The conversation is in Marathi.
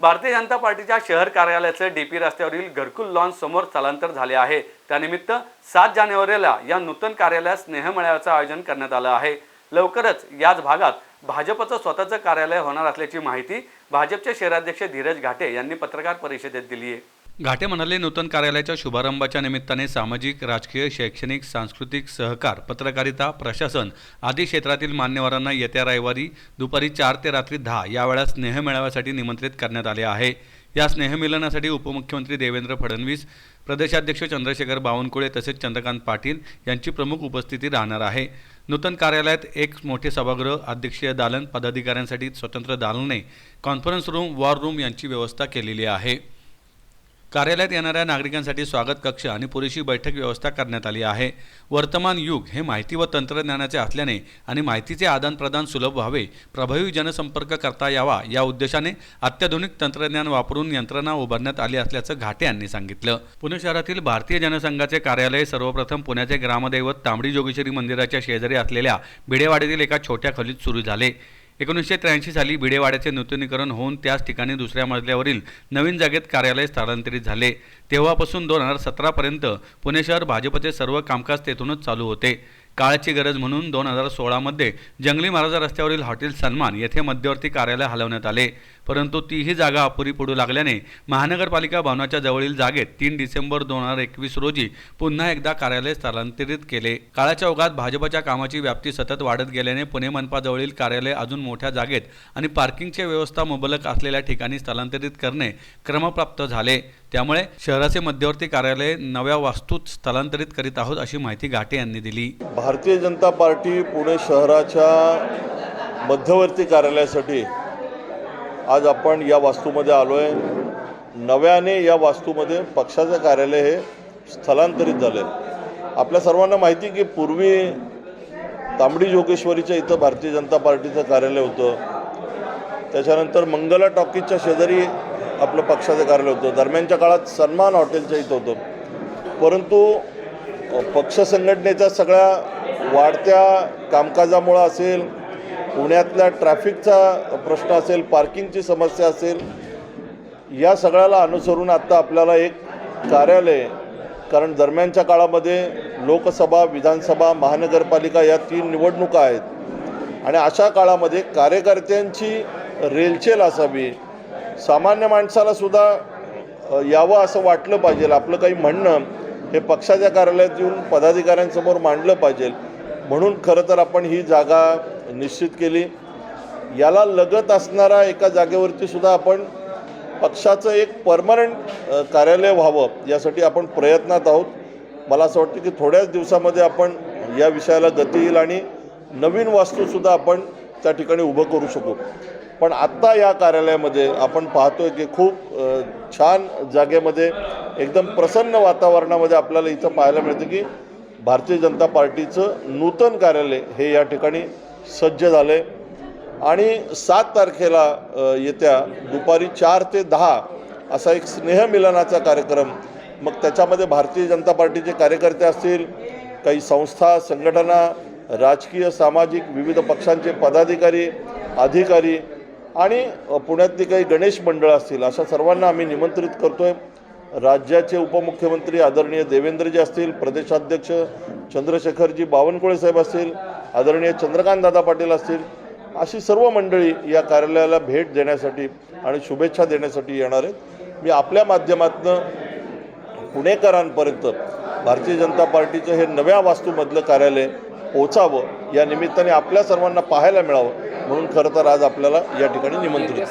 भारतीय जनता पार्टीच्या शहर कार्यालयाचे डीपी रस्त्यावरील घरकुल लॉन समोर स्थलांतर झाले आहे. त्यानिमित्त सात जानेवारीला या नूतन कार्यालयात स्नेहमेळाव्याचं आयोजन करण्यात आलं आहे. लवकरच याच भागात भाजपचं स्वतःचं कार्यालय होणार असल्याची माहिती भाजपचे शहराध्यक्ष धीरज घाटे यांनी पत्रकार परिषदेत दिली आहे घाटे म्हणाले नूतन कार्यालयाच्या शुभारंभाच्या निमित्ताने सामाजिक राजकीय शैक्षणिक सांस्कृतिक सहकार पत्रकारिता प्रशासन आदी क्षेत्रातील मान्यवरांना येत्या रविवारी दुपारी चार ते रात्री दहा या वेळा स्नेहमेळाव्यासाठी निमंत्रित करण्यात आले आहे. या स्नेहमिलनासाठी उपमुख्यमंत्री देवेंद्र फडणवीस प्रदेशाध्यक्ष चंद्रशेखर बावनकुळे तसेच चंद्रकांत पाटील यांची प्रमुख उपस्थिती राहणार आहे. नूतन कार्यालयात एक मोठे सभागृह अध्यक्षीय दालन पदाधिकाऱ्यांसाठी स्वतंत्र दालने कॉन्फरन्स रूम वॉर रूम यांची व्यवस्था केलेली आहे. कार्यालयात येणाऱ्या नागरिकांसाठी स्वागत कक्ष आणि पुरेशी बैठक व्यवस्था करण्यात आली आहे. वर्तमान युग हे माहिती व तंत्रज्ञानाचे असल्याने आणि माहितीचे आदानप्रदान सुलभ व्हावे प्रभावी जनसंपर्क करता यावा या उद्देशाने अत्याधुनिक तंत्रज्ञान वापरून यंत्रणा उभारण्यात आली असल्याचं घाटे यांनी सांगितलं. पुणे शहरातील भारतीय जनसंघाचे कार्यालय सर्वप्रथम पुण्याचे ग्रामदैवत तांबडी जोगेश्वरी मंदिराच्या शेजारी असलेल्या भिडेवाडीतील एका छोट्या खोलीत सुरू झाले. एकोणीसशे त्र्याऐंशी साली भिडेवाड्याचे नूतनीकरण होऊन त्याच ठिकाणी दुसऱ्या मजल्यावरील नवीन जागेत कार्यालय स्थलांतरित झाले. तेव्हापासून दोन हजार सतरापर्यंत पुणे शहर भाजपचे सर्व कामकाज तेथूनच चालू होते. काळाची गरज म्हणून दोन हजार सोळामध्ये जंगली महाराजा रस्त्यावरील हॉटेल सन्मान येथे मध्यवर्ती कार्यालय हलवण्यात आले. परंतु तीही जागा अपुरी पडू लागल्याने महानगरपालिका भवनाच्या जवळील जागेत तीन डिसेंबर दोन हजार एकवीस रोजी पुन्हा एकदा कार्यालय स्थलांतरित केले. काळाच्या ओघात भाजपच्या कामाची व्याप्ती सतत वाढत गेल्याने पुणे मनपाजवळील कार्यालय अजून मोठ्या जागेत आणि पार्किंगची व्यवस्था मुबलक असलेल्या ठिकाणी स्थलांतरित करणे क्रमप्राप्त झाले. त्यामुळे शहराचे मध्यवर्ती कार्यालय नव्या वास्तूत स्थलांतरित करीत आहोत अशी माहिती घाटे यांनी दिली. भारतीय जनता पार्टी पुणे शहराच्या मध्यवर्ती कार्यालयासाठी आज आपण या वास्तूमध्ये आलो आहे नव्याने या वास्तूमध्ये पक्षाचं कार्यालय हे स्थलांतरित झालं आहे आपल्या सर्वांना माहिती की पूर्वी तांबडी जोगेश्वरीच्या इथं भारतीय जनता पार्टीचं कार्यालय होतं. त्याच्यानंतर मंगला टॉकीजच्या शेजारी आपलं पक्षाचं कार्यालय होतं. दरम्यानच्या काळात सन्मान हॉटेलच्या इथं होतं. परंतु पक्ष संघटनेच्या सगळ्या वाढत्या कामकाजामुळं असेल पुण्यातल्या ट्रॅफिकचा प्रश्न असेल पार्किंगची समस्या असेल या सगळ्याला अनुसरून आत्ता आपल्याला एक कार्यालय कारण दरम्यानच्या काळामध्ये लोकसभा विधानसभा महानगरपालिका या तीन निवडणुका आहेत. आणि अशा काळामध्ये कार्यकर्त्यांची रेलचेल असावी. सामान्य माणसाला सुद्धा यावं असं वाटलं पाहिजे. आपलं काही म्हणणं हे पक्षाच्या कार्यालयात येऊन पदाधिकाऱ्यांसमोर मांडलं पाहिजे. म्हणून खरं तर आपण ही जागा निश्चित केली. याला लगत असणारा एका जागेवरती सुद्धा आपण पक्षाचं एक परमनंट कार्यालय व्हावं यासाठी आपण प्रयत्नात आहोत. मला असं वाटतं की थोड्याच दिवसामध्ये आपण या विषयाला गती येईल आणि नवीन वास्तूसुद्धा आपण त्या ठिकाणी उभं करू शकू. पण आत्ता या कार्यालयामध्ये आपण पाहतोय की खूप छान जागेमध्ये एकदम प्रसन्न वातावरणामध्ये आपल्याला इथं पाहायला मिळतं की भारतीय जनता पार्टीचं नूतन कार्यालय हे या ठिकाणी सज्ज झालं. आहे आणि सात तारखेला येत्या दुपारी चार ते दहा असा एक स्नेहमिलनाचा कार्यक्रम. मग त्याच्यामध्ये भारतीय जनता पार्टीचे कार्यकर्ते असतील काही संस्था संघटना राजकीय सामाजिक विविध पक्षांचे पदाधिकारी अधिकारी आणि पुण्यातली काही गणेश मंडळं असतील अशा सर्वांना आम्ही निमंत्रित करतो आहे राज्याचे उपमुख्यमंत्री आदरणीय देवेंद्रजी असतील प्रदेशाध्यक्ष चंद्रशेखरजी बावनकुळे साहेब असतील आदरणीय चंद्रकांतदादा पाटील असतील अशी सर्व मंडळी या कार्यालयाला भेट देण्यासाठी आणि शुभेच्छा देण्यासाठी येणार आहेत. मी आपल्या माध्यमातनं पुणेकरांपर्यंत भारतीय जनता पार्टीचं हे नव्या वास्तूमधलं कार्यालय पोचावं या निमित्ताने आपल्या सर्वांना पाहायला मिळावं म्हणून खरं तर आज आपल्याला या ठिकाणी निमंत्रित